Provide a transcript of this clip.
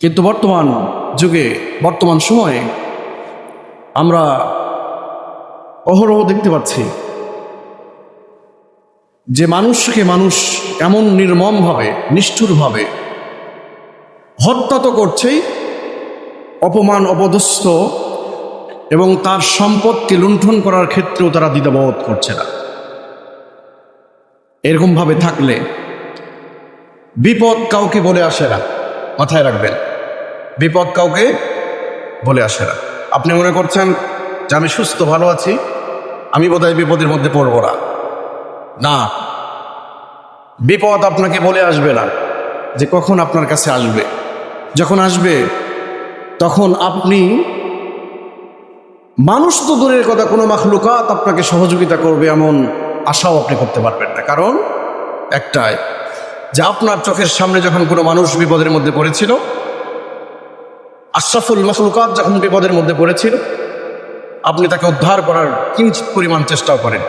কিন্তু বর্তমান যুগে, বর্তমান সময়ে আমরা অহরহ দেখতে পাচ্ছি যে মানুষকে মানুষ এমন নির্মমভাবে নিষ্ঠুরভাবে হত্যা তো করছেই, অপমান, অপদস্থ এবং তার সম্পদকে লুণ্ঠন করার ক্ষেত্রেও তারা দ্বিধাবোধ করছে না। এরকমভাবে থাকলে বিপদ কাউকে বলে আসে না। মাথায় রাখবেন। বিপদ কাউকে বলে আসে না। আপনি মনে করছেন যে আমি সুস্থ, ভালো আছি? আমি বোধহয় বিপদের মধ্যে পড়ব না। না, বিপদ আপনাকে বলে আসবে না যে কখন আপনার কাছে আসবে। যখন আসবে, তখন আপনি মানুষ তো দূরের কথা, কোনো মাখলুকাত আপনাকে সহযোগিতা করবে এমন আশাও আপনি করতে পারবেন না। কারণ একটাই যে আপনার চোখের সামনে যখন কোনো মানুষ বিপদের মধ্যে পড়েছিল, আশরাফুল মাসুলকাত যখন বিপদের মধ্যে পড়েছিল, আপনি তাকে উদ্ধার করার কিঞ্চিত পরিমাণ চেষ্টাও করেন।